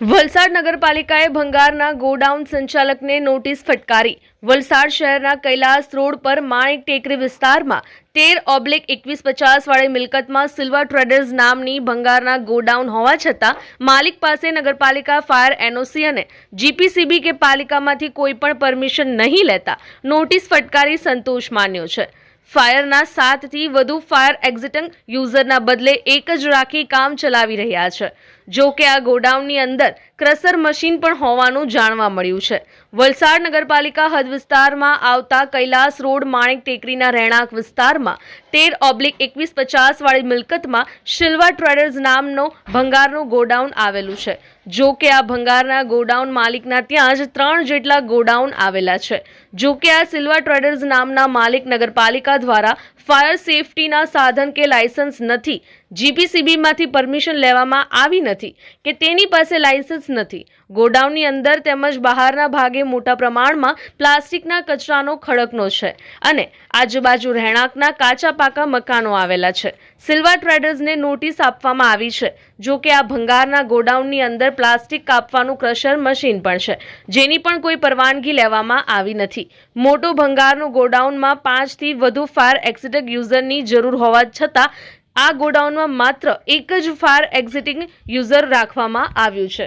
વલસાડ નગરપાલિકાએ ભંગારના ગોડાઉન સંચાલકને નોટિસ ફટકારી. વલસાડ શહેરના કૈલાસ રોડ પર માણેક ટેકરી વિસ્તારમાં તેર ઓબ્લિક એકવીસ પચાસ વાળી મિલકતમાં સિલ્વર ટ્રેડર્સ નામની ભંગારના ગોડાઉન હોવા છતાં માલિક પાસે નગરપાલિકા, ફાયર એનઓસી અને જીપીસીબી કે પાલિકામાંથી કોઈ પણ પરમિશન નહીં લેતા નોટિસ ફટકારી સંતોષ માન્યો છે. ફાયરના સાતથી વધુ ફાયર એક્ઝિટંગ યુઝરના બદલે એક જ રાખી કામ ચલાવી રહ્યા છે. જો કે આ ગોડાઉનની અંદર ક્રસર મશીન પણ હોવાનું જાણવા મળ્યું છે. વલસાડ નગરપાલિકા હદ વિસ્તારમાં આવતા કૈલાસ રોડ માણેક ટેકરીના રહેણાંક વિસ્તારમાં તેર ઓબ્લિક એકવીસ પચાસ વાળી મિલકતમાં શિલ્વા ટ્રેડર્સ નામનો ભંગારનું ગોડાઉન આવેલું છે. જો કે આ ભંગારના ગોડાઉન માલિકના ત્યાં જ ત્રણ જેટલા ગોડાઉન આવેલા છે. જો કે આ સિલ્વા ટ્રેડર્સ નામના માલિક નગરપાલિકા દ્વારા ફાયર સેફટીના સાધન કે લાયસન્સ નથી. જીપીસીબીમાંથી પરમિશન લેવામાં આવી નથી કે તેની પાસે લાયસન્સ નથી. ગોડાઉનની અંદર તેમજ બહારના ભાગે મોટા પ્રમાણમાં પ્લાસ્ટિકના કચરાનો ખડકનો છે અને આજુબાજુ રહેણાંકના કાચા પાકા મકાનો આવેલા છે. સિલ્વા ટ્રેડર્સને નોટિસ આપવામાં આવી છે જો કે આ ભંગારના ગોડાઉનની અંદર પ્લાસ્ટિક કાપવાનું ક્રશર મશીન પણ છે, જેની પણ કોઈ પરવાનગી લેવામાં આવી નથી. મોટો ભંગારનું ગોડાઉનમાં પાંચથી વધુ ફાયર એક્સિડન્ટ યુઝરની જરૂર હોવા છતાં આ ગોડાઉનમાં માત્ર એક જ ફાયર એક્ઝિટિંગ યુઝર રાખવામાં આવ્યું છે.